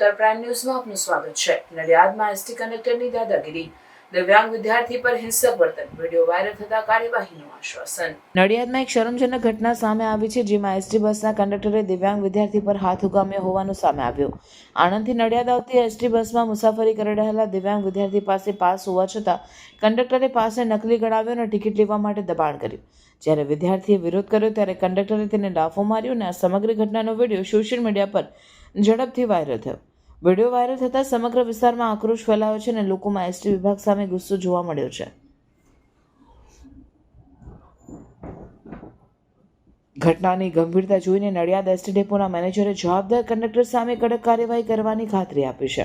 નવતર પ્રાઇમ ન્યૂઝમાં આપનું સ્વાગત છે. નડિયાદમાં એસટી કંડક્ટરની દાદાગીરી. દિવ્યાંગ વિદ્યાર્થી પર હિંસક વર્તન. વીડિયો વાયરલ થતા કાર્યવાહીનું આશ્વાસન. નડિયાદમાં એક શરમજનક ઘટના સામે આવી છે, જેમાં એસટી બસના કંડક્ટરે દિવ્યાંગ વિદ્યાર્થી પર હાથ ઉગામ્યો હોવાનું સામે આવ્યું. આણંદથી નડિયાદ આવતી એસટી બસમાં મુસાફરી કરી રહેલા દિવ્યાંગ વિદ્યાર્થી પાસે પાસ હોવા છતાં કંડક્ટરે પાસે નકલી ગણાવ્યો અને ટિકિટ લેવા માટે દબાણ કર્યું. જ્યારે વિદ્યાર્થીએ વિરોધ કર્યો, ત્યારે કંડક્ટરે તેને લાફો માર્યો અને આ સમગ્ર ઘટનાનો વીડિયો સોશિયલ મીડિયા પર ઝડપથી વાયરલ થયો. વીડિયો વાયરલ થતાં સમગ્ર વિસ્તારમાં આક્રોશ ફેલાયો છે અને લોકોમાં એસટી વિભાગ સામે ગુસ્સો જોવા મળ્યો છે. ઘટનાની ગંભીરતા જોઈને નડિયાદ એસટી ડેપોના મેનેજરે જવાબદાર કંડક્ટર સામે કડક કાર્યવાહી કરવાની ખાતરી આપી છે.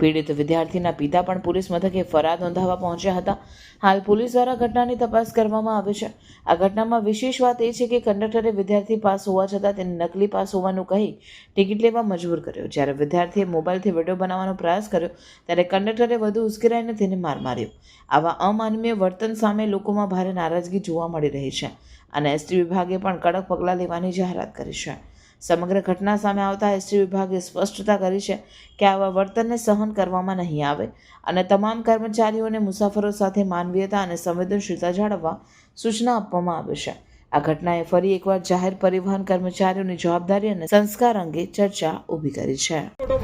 પીડિત વિદ્યાર્થીના પિતા પણ પોલીસ મથકે ફરિયાદ નોંધાવવા પહોંચ્યા હતા. હાલ પોલીસ દ્વારા ઘટનાની તપાસ કરવામાં આવી છે. આ ઘટનામાં વિશેષ વાત એ છે કે કંડક્ટરે વિદ્યાર્થી પાસ હોવા છતાં તેને નકલી પાસ હોવાનું કહી ટિકિટ લેવા મજબૂર કર્યો. જ્યારે વિદ્યાર્થીએ મોબાઈલથી વીડિયો બનાવવાનો પ્રયાસ કર્યો, ત્યારે કંડક્ટરે વધુ ઉશ્કેરાઈને તેને માર માર્યો. આવા અમાનવીય વર્તન સામે લોકોમાં ભારે નારાજગી જોવા મળી રહી છે અને એસટી વિભાગે પણ કડક પગલાં લેવાની જાહેરાત કરી છે. સમગ્ર ઘટના સામે આવતા એસટી વિભાગે સ્પષ્ટતા કરી છે કે આવા વર્તનને સહન કરવામાં નહીં આવે અને તમામ કર્મચારીઓને મુસાફરો સાથે માનવીયતા અને સંવેદનશીલતા જાળવવા સૂચના આપવામાં આવી છે. આ ઘટનાએ ફરી એકવાર જાહેર પરિવહન કર્મચારીઓની જવાબદારી અને સંસ્કાર અંગે ચર્ચા ઊભી કરી છે. તો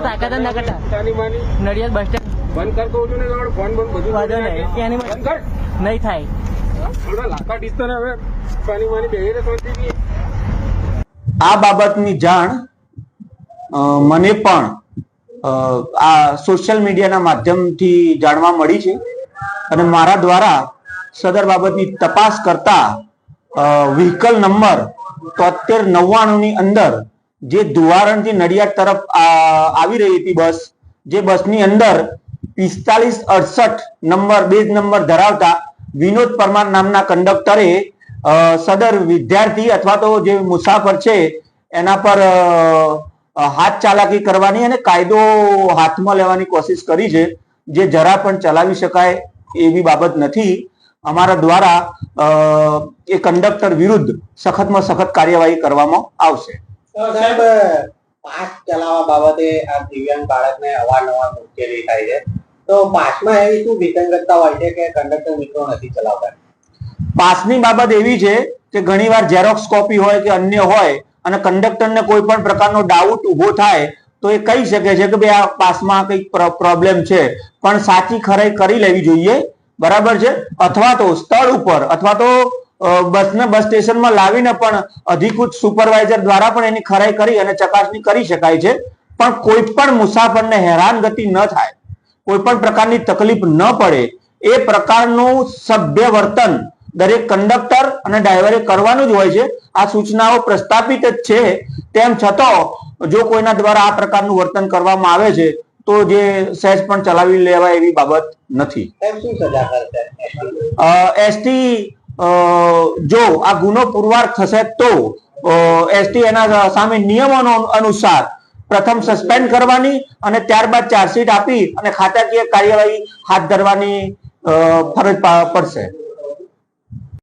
તાકાત જ ના કરતા. Nadiad bus stand. બંધ કરતો ને ફોન બંધ બધું નહીં થાય. આ બાબતની જાણ મને પણ આ સોશિયલ મીડિયાના માધ્યમથી જાણવા મળી છે અને મારા દ્વારા સદર બાબતની તપાસ કરતા વ્હીકલ નંબર તોતેર નવ્વાણું ની અંદર જે ધુવારણથી નડિયાદ તરફ આવી રહી હતી બસ, જે બસની અંદર પિસ્તાલીસ અડસઠ નંબર, બેઝ નંબર ધરાવતા વિનોદ પરમાર નામના કંડક્ટરે સદર વિદ્યાર્થી અથવા તો જે મુસાફર છે, એના પર હાથ ચાલાકી કરવાની અને કાયદો હાથમાં લેવાની કોશિશ કરી છે, જે જરા પણ ચલાવી શકાય એવી બાબત નથી. અમારા દ્વારા એ કંડક્ટર વિરુદ્ધ સખતમાં સખત કાર્યવાહી કરવામાં આવશે. સાહેબ પાસ ચલાવવા બાબતે આ દિવ્યાંગ બાળકને અવારનવાર મુશ્કેલી થાય છે. તો પાસમાં એવી શું વિસંગતતા હોય છે કે કંડક્ટર મિત્રો નથી ચલાવતા? પાસની બાબત એવી છે કે ઘણીવાર ઝેરોક્સ કોપી હોય કે અન્ય હોય અને કંડક્ટરને કોઈ પણ પ્રકારનો ડાઉટ ઊભો થાય તો એ કહી શકે છે કે ભાઈ આ પાસમાં કંઈક પ્રોબ્લેમ છે. પણ સાચી ખરાઈ કરી લેવી જોઈએ, બરાબર છે? અથવા તો સ્થળ ઉપર, અથવા તો બસને બસ સ્ટેશનમાં લાવીને પણ અધિકૃત સુપરવાઇઝર દ્વારા પણ એની ખરાઈ કરી અને ચકાસણી કરી શકાય છે. પણ કોઈ પણ મુસાફરને હેરાનગતિ ન થાય. કોઈ પણ પ્રકારની તકલીફ ન પડે એ પ્રકારનું સભ્ય વર્તન દરેક કંડક્ટર અને ડ્રાઈવરે કરવાનું જ હોય છે. આ સૂચનાઓ પ્રસ્થાપિત જ છે. તેમ છતાં જો કોઈના દ્વારા આ પ્રકારનું વર્તન કરવામાં આવે છે તો જે સહેજ પણ ચલાવી લેવાય એવી બાબત નથી. એસટી જો આ ગુનો પુરવાર થશે તો એસટી એના સામે નિયમોનો અનુસાર પ્રથમ સસ્પેન્ડ કરવાની અને ત્યારબાદ ચાર્જશીટ આપી અને ખાતાકીય કાર્યવાહી હાથ ધરવાની ફરજ પડશે.